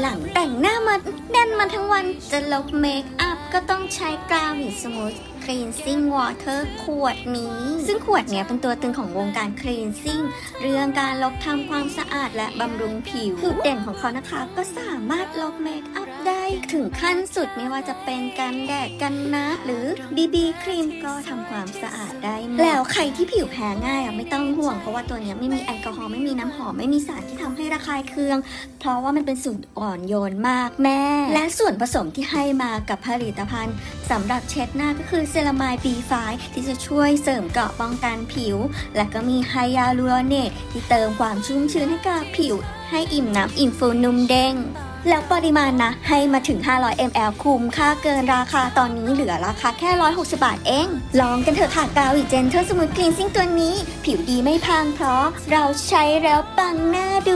หลังแต่งหน้ามาแน่นมาทั้งวันจะลบเมคอัพก็ต้องใช้กราวิสมูท คลีนซิ่งวอเตอร์ขวดนี้ ซึ่งขวดเนี้ยเป็นตัวตึงของวงการคลีนซิ่งเรื่องการลบทำความสะอาดและบำรุงผิวจุดเด่นของเขานะคะ ก็สามารถลบเมคอัพได้ถึงขั้นสุดไม่ว่าจะเป็นกันแดดกันน้ำหรือบีบีครีมก็ทำความสะอาดได้ แล้วใครที่ผิวแพ้ง่ายอะไม่ต้องห่วงเพราะว่าตัวเนี้ยไม่มีแอลกอฮอล์ไม่มีน้ำหอมไม่มีสารที่ทำให้ระคายเคือง เพราะว่ามันเป็นสูตรอ่อนโยนมากแม่ และส่วนผสมที่ให้มากับผลิตภัณฑ์สำหรับเช็ดหน้าก็คือซรามาย B5 ที่จะช่วยเสริมเกราะป้องกันผิว และก็มีไฮยาลูรอเนตที่เติมความชุ่มชื้นให้กับผิว ให้อิ่มน้ำอิ่มฟูนุ่มเด้งแล้วปริมาณนะให้มาถึง 500 ml คุ้มค่าเกินราคาตอนนี้เหลือราคาแค่ 160 บาทเอง ลองกันเถอะค่ะกาวิเจนเทอร์สมูทคลีนซิ่งตัวนี้ ผิวดีไม่พังเพราะเราใช้แล้วปังหน้าดู